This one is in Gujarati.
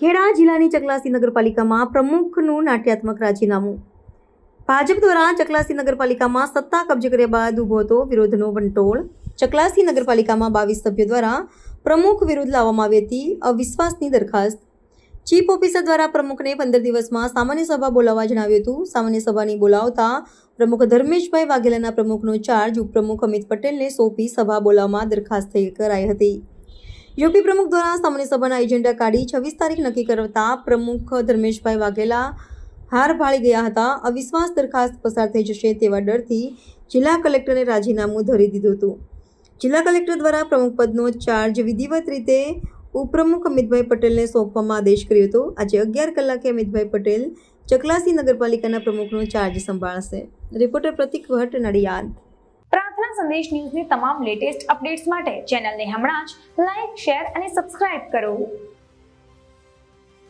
ખેડા જિલ્લાની ચકલાસી નગરપાલિકામાં પ્રમુખનું નાટ્યાત્મક રાજીનામું. ભાજપ દ્વારા ચકલાસી નગરપાલિકામાં સત્તા કબજે કર્યા બાદ ઊભો હતો વિરોધનો વંટોળ. ચકલાસી નગરપાલિકામાં બાવીસ સભ્યો દ્વારા પ્રમુખ વિરુદ્ધ લાવવામાં આવી હતી અવિશ્વાસની દરખાસ્ત. ચીફ ઓફિસર દ્વારા પ્રમુખને પંદર દિવસમાં સામાન્ય સભા બોલાવવા જણાવ્યું હતું. સામાન્ય સભાની બોલાવતા પ્રમુખ ધર્મેશભાઈ વાઘેલાના પ્રમુખનો ચાર્જ ઉપપ્રમુખ અમિત પટેલને સોંપી સભા બોલાવવામાં દરખાસ્ત કરાઈ હતી. યુપી પ્રમુખ દ્વારા સામાન્ય સભાના એજન્ડા કાઢી છવ્વીસ તારીખ નક્કી કરતા પ્રમુખ ધર્મેશભાઈ વાઘેલા હાર ભાળી ગયા હતા. અવિશ્વાસ દરખાસ્ત પસાર થઈ જશે તેવા ડરથી જિલ્લા કલેક્ટરને રાજીનામું ધરી દીધું હતું. જિલ્લા કલેક્ટર દ્વારા પ્રમુખ પદનો ચાર્જ વિધિવત રીતે ઉપપ્રમુખ અમિતભાઈ પટેલને સોંપવામાં આદેશ કર્યો હતો. આજે અગિયાર કલાકે અમિતભાઈ પટેલ ચકલાસી નગરપાલિકાના પ્રમુખનો ચાર્જ સંભાળશે. રિપોર્ટર પ્રતિક ભટ્ટ, નડિયાદ. પ્રાર્થના સંદેશ ન્યૂઝની તમામ લેટેસ્ટ અપડેટ્સ માટે ચેનલને હમણાં જ લાઈક શેર અને સબસ્ક્રાઇબ કરો.